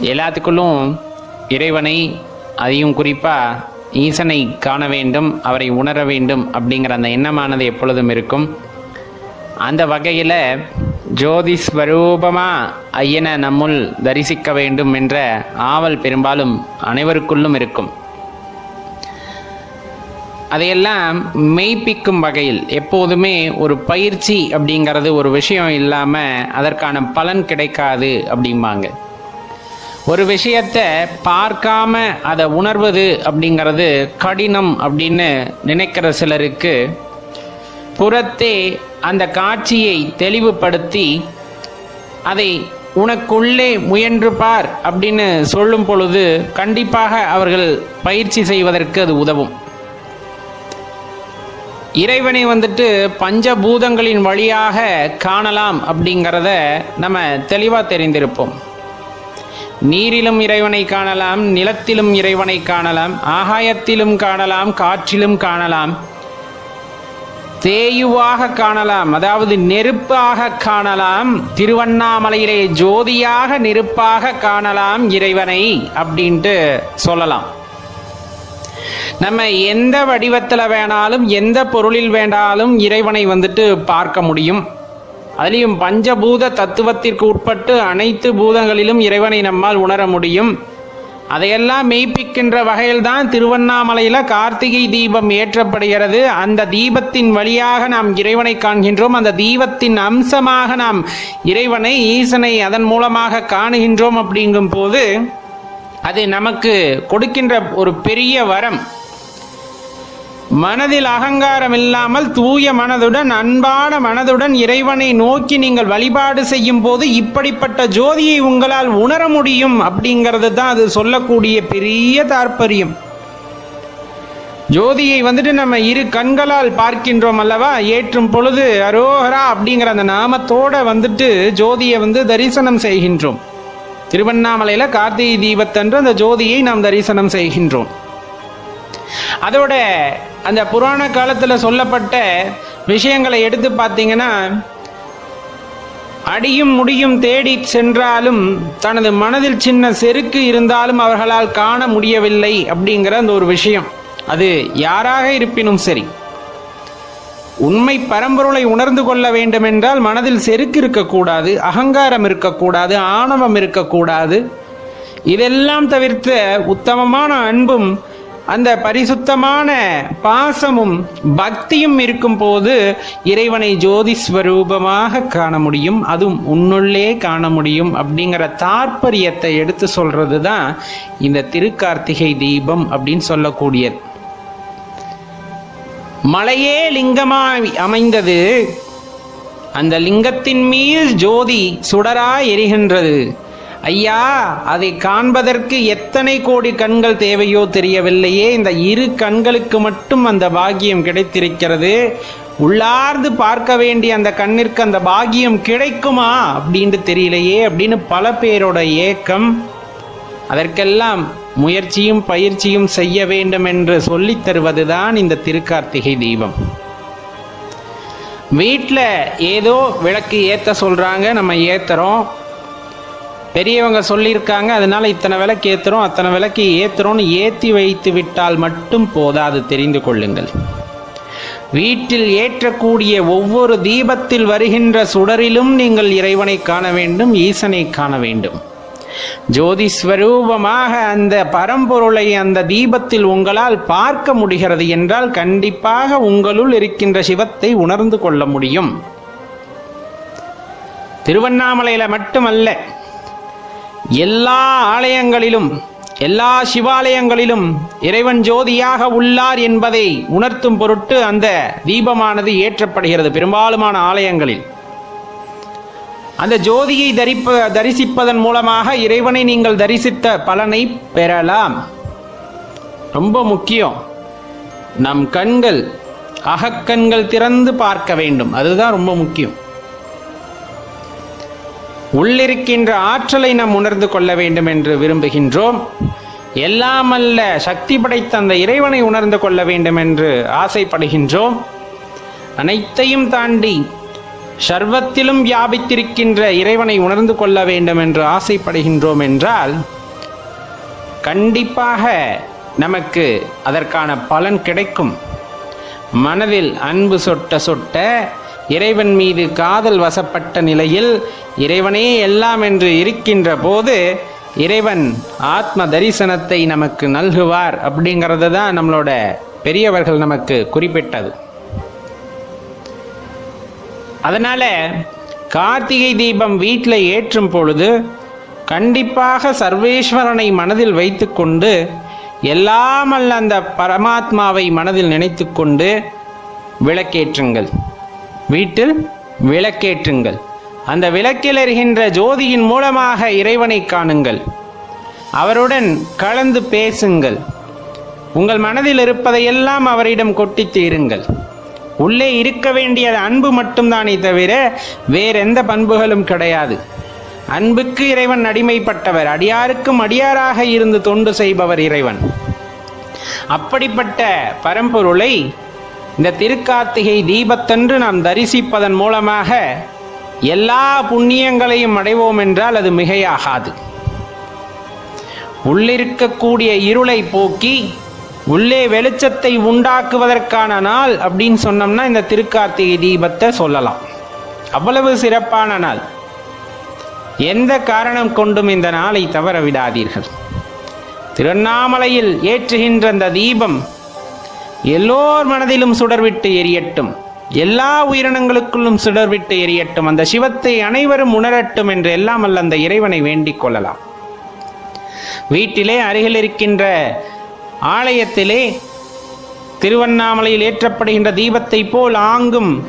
எல்லாத்துக்குள்ளும் இறைவனை அதையும் குறிப்பாக ஈசனை காண வேண்டும் அவரை உணர வேண்டும் அப்படிங்கிற அந்த எண்ணமானது எப்பொழுதும் இருக்கும். அந்த வகையில் ஜோதி ஸ்வரூபமாக ஐயனை நம்முள் தரிசிக்க வேண்டும் என்ற ஆவல் பெரும்பாலும் அனைவருக்குள்ளும் இருக்கும். அதையெல்லாம் மெய்ப்பிக்கும் வகையில் எப்போதுமே ஒரு பயிற்சி அப்படிங்கிறது ஒரு விஷயம் இல்லாமல் அதற்கான பலன் கிடைக்காது அப்படிம்பாங்க. ஒரு விஷயத்தை பார்க்காம அதை உணர்வது அப்படிங்கிறது கடினம் அப்படின்னு நினைக்கிற சிலருக்கு புறத்தே அந்த காட்சியை தெளிவுபடுத்தி அதை உனக்குள்ளே முயன்று பார் அப்படின்னு சொல்லும் பொழுது கண்டிப்பாக அவர்கள் பயிற்சி செய்வதற்கு அது உதவும். இறைவனை வந்துட்டு பஞ்சபூதங்களின் வழியாக காணலாம் அப்படிங்கிறத நம்ம தெளிவாக தெரிந்திருப்போம். நீரிலும் இறைவனை காணலாம் நிலத்திலும் இறைவனை காணலாம் ஆகாயத்திலும் காணலாம் காற்றிலும் காணலாம் தேயுவாக காணலாம் அதாவது நெருப்பாக காணலாம் திருவண்ணாமலையிலே ஜோதியாக நெருப்பாக காணலாம் இறைவனை அப்படின்ட்டு சொல்லலாம். நம்ம எந்த வடிவத்தில் வேணாலும் எந்த பொருளில் வேண்டாலும் இறைவனை வந்துட்டு பார்க்க முடியும். அதுலேயும் பஞ்சபூத தத்துவத்திற்கு உட்பட்டு அனைத்து பூதங்களிலும் இறைவனை நம்மால் உணர முடியும். அதையெல்லாம் மெய்ப்பிக்கின்ற வகையில்தான் திருவண்ணாமலையில் கார்த்திகை தீபம் ஏற்றப்படுகிறது. அந்த தீபத்தின் வழியாக நாம் இறைவனை காண்கின்றோம். அந்த தீபத்தின் அம்சமாக நாம் இறைவனை ஈசனை அதன் மூலமாக காணுகின்றோம் அப்படிங்கும் போது அது நமக்கு கொடுக்கின்ற ஒரு பெரிய வரம். மனதில் அகங்காரம் இல்லாமல் தூய மனதுடன் அன்பான மனதுடன் இறைவனை நோக்கி நீங்கள் வழிபாடு செய்யும் போது இப்படிப்பட்ட ஜோதியை உங்களால் உணர முடியும் அப்படிங்கிறது தான் அது சொல்லக்கூடிய பெரிய தாற்பயம். ஜோதியை வந்துட்டு நம்ம இரு கண்களால் பார்க்கின்றோம் அல்லவா? ஏற்றும் பொழுது அரோகரா அப்படிங்கிற அந்த நாமத்தோட வந்துட்டு ஜோதியை வந்து தரிசனம் செய்கின்றோம். திருவண்ணாமலையில் கார்த்திகை தீபத்தன்று அந்த ஜோதியை நாம் தரிசனம் செய்கின்றோம். அதோட அந்த புராண காலத்தில் சொல்லப்பட்ட விஷயங்களை எடுத்து பார்த்தீங்கன்னா அடியும் முடியும் தேடி சென்றாலும் தனது மனதில் சின்ன செருக்கு இருந்தாலும் அவர்களால் காண முடியவில்லை அப்படிங்கிற அந்த ஒரு விஷயம். அது யாராக இருப்பினும் சரி. உண்மை பரம்பொருளை உணர்ந்து கொள்ள வேண்டும் என்றால் மனதில் செருக்கு இருக்கக்கூடாது அகங்காரம் இருக்கக்கூடாது ஆணவம் இருக்கக்கூடாது. இதெல்லாம் தவிர்த்த உத்தமமான அன்பும் அந்த பரிசுத்தமான பாசமும் பக்தியும் இருக்கும் போது இறைவனை ஜோதி ஸ்வரூபமாக காண முடியும். அதுவும் உன்னுள்ளே காண முடியும் அப்படிங்கிற தாற்பரியத்தை எடுத்து சொல்றது தான் இந்த திருக்கார்த்திகை தீபம் அப்படின்னு சொல்லக்கூடியது. மலையே லிங்கமாய் அமைந்தது. அந்த லிங்கத்தின் மீது ஜோதி சுடராய் எரிகின்றது. ஐயா அதை காண்பதற்கு எத்தனை கோடி கண்கள் தேவையோ தெரியவில்லையே. இந்த இரு கண்களுக்கு மட்டும் அந்த பாக்கியம் கிடைத்திருக்கிறது. உள்ளார்ந்து பார்க்க வேண்டிய அந்த கண்ணிற்கு அந்த பாக்கியம் கிடைக்குமா அப்படின்ட்டு தெரியலையே அப்படின்னு பல பேரோட ஏக்கம். அதற்கெல்லாம் முயற்சியும் பயிற்சியும் செய்ய வேண்டும் என்று சொல்லித் தருவதுதான் இந்த திருக்கார்த்திகை தீபம். வீட்டில் ஏதோ விளக்கு ஏற்ற சொல்கிறாங்க நம்ம ஏற்றுறோம் பெரியவங்க சொல்லியிருக்காங்க அதனால இத்தனை விலைக்கு ஏற்றுறோம் அத்தனை விலைக்கு ஏற்றுறோம்னு ஏற்றி வைத்து விட்டால் மட்டும் போதாது தெரிந்து கொள்ளுங்கள். வீட்டில் ஏற்றக்கூடிய ஒவ்வொரு தீபத்தில் வருகின்ற சுடரிலும் நீங்கள் இறைவனை காண வேண்டும் ஈசனை காண வேண்டும். ஜோதி ஸ்வரூபமாக அந்த பரம்பொருளை அந்த தீபத்தில் உங்களால் பார்க்க முடிகிறது என்றால் கண்டிப்பாக உங்களுள் இருக்கின்ற சிவத்தை உணர்ந்து கொள்ள முடியும். திருவண்ணாமலையில மட்டுமல்ல எல்லா ஆலயங்களிலும் எல்லா சிவாலயங்களிலும் இறைவன் ஜோதியாக உள்ளார் என்பதை உணர்த்தும் பொருட்டு அந்த தீபமானது ஏற்றப்படுகிறது பெரும்பாலுமான ஆலயங்களில். அந்த ஜோதியை தரிப்ப தரிசிப்பதன் மூலமாக இறைவனை நீங்கள் தரிசித்த பலனை பெறலாம். ரொம்ப முக்கியம். நம் கண்கள் அகக்கண்கள் திறந்து பார்க்க வேண்டும். அதுதான் ரொம்ப முக்கியம். உள்ளிருக்கின்ற ஆற்றலை நாம் உணர்ந்து கொள்ள வேண்டும் என்று விரும்புகின்றோம். எல்லாமல்ல சக்தி படைத்த அந்த இறைவனை உணர்ந்து கொள்ள வேண்டும் என்று ஆசைப்படுகின்றோம். அனைத்தையும் தாண்டி சர்வத்திலும் வியாபித்திருக்கின்ற இறைவனை உணர்ந்து கொள்ள வேண்டும் என்று ஆசைப்படுகின்றோம் என்றால் கண்டிப்பாக நமக்கு அதற்கான பலன் கிடைக்கும். மனதில் அன்பு சொட்ட சொட்ட இறைவன் மீது காதல் வசப்பட்ட நிலையில் இறைவனே எல்லாம் என்று இருக்கின்ற போது இறைவன் ஆத்ம தரிசனத்தை நமக்கு நல்குவார் அப்படிங்கிறது தான் நம்மளோட பெரியவர்கள் நமக்கு குறிப்பிட்டது. அதனால கார்த்திகை தீபம் வீட்டில் ஏற்றும் பொழுது கண்டிப்பாக சர்வேஸ்வரனை மனதில் வைத்துக்கொண்டு எல்லாம் அல்ல அந்த பரமாத்மாவை மனதில் நினைத்துக்கொண்டு விளக்கேற்றுங்கள். வீட்டில் விளக்கேற்றுங்கள். அந்த விளக்கில் எரிகின்ற ஜோதியின் மூலமாக இறைவனை காணுங்கள். அவருடன் கலந்து பேசுங்கள். உங்கள் மனதில் இருப்பதையெல்லாம் அவரிடம் கொட்டி தீருங்கள். உள்ளே இருக்க வேண்டிய அன்பு மட்டும்தானே தவிர வேறெந்த பண்புகளும் கிடையாது. அன்புக்கு இறைவன் அடிமைப்பட்டவர். அடியாருக்கும் அடியாராக இருந்து தொண்டு செய்பவர் இறைவன். அப்படிப்பட்ட பரம்பொருளை இந்த திருக்கார்த்திகை தீபத்தன்று நாம் தரிசிப்பதன் மூலமாக எல்லா புண்ணியங்களையும் அடைவோம் என்றால் அது மிகையாகாது. உள்ளிருக்கக்கூடிய இருளை போக்கி உள்ளே வெளிச்சத்தை உண்டாக்குவதற்கான நாள் அப்படின்னு சொன்னோம்னா இந்த திருக்கார்த்திகை தீபத்தை சொல்லலாம். அவ்வளவு சிறப்பான நாள். எந்த காரணம் கொண்டும் இந்த நாளை தவற விடாதீர்கள். திருவண்ணாமலையில் ஏற்றுகின்ற அந்த தீபம் எல்லோர் மனதிலும் சுடர்விட்டு எரியட்டும். எல்லா உயிரினங்களுக்குள்ளும் சுடர்விட்டு எரியட்டும். அந்த சிவத்தை அனைவரும் உணரட்டும் என்று எல்லாம் அல்ல அந்த இறைவனை வேண்டிக் கொள்ளலாம். வீட்டிலே அருகில் இருக்கின்ற ஆலயத்திலே திருவண்ணாமலையில் ஏற்றப்படுகின்ற தீபத்தை போல் ஆங்கும்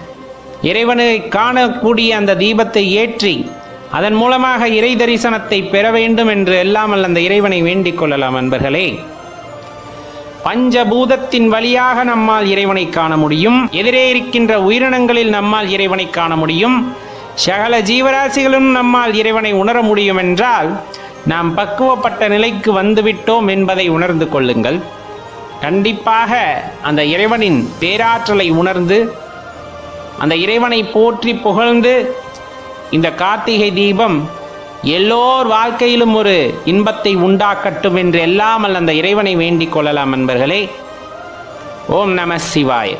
இறைவனை காணக்கூடிய அந்த தீபத்தை ஏற்றி அதன் மூலமாக இறை தரிசனத்தை பெற வேண்டும் என்று அல்ல அந்த இறைவனை வேண்டிக் கொள்ளலாம் அன்பர்களே. பஞ்சபூதத்தின் வழியாக நம்மால் இறைவனை காண முடியும். எதிரே இருக்கின்ற உயிரினங்களில் நம்மால் இறைவனை காண முடியும். சகல ஜீவராசிகளும் நம்மால் இறைவனை உணர முடியும் என்றால் நாம் பக்குவப்பட்ட நிலைக்கு வந்துவிட்டோம் என்பதை உணர்ந்து கொள்ளுங்கள். கண்டிப்பாக அந்த இறைவனின் பேராற்றலை உணர்ந்து அந்த இறைவனை போற்றி புகழ்ந்து இந்த கார்த்திகை தீபம் எல்லோர் வாழ்க்கையிலும் ஒரு இன்பத்தை உண்டாக்கட்டும் என்று எல்லாமல் அந்த இறைவனை வேண்டிக் கொள்ளலாம் நண்பர்களே ஓம் நம சிவாய்.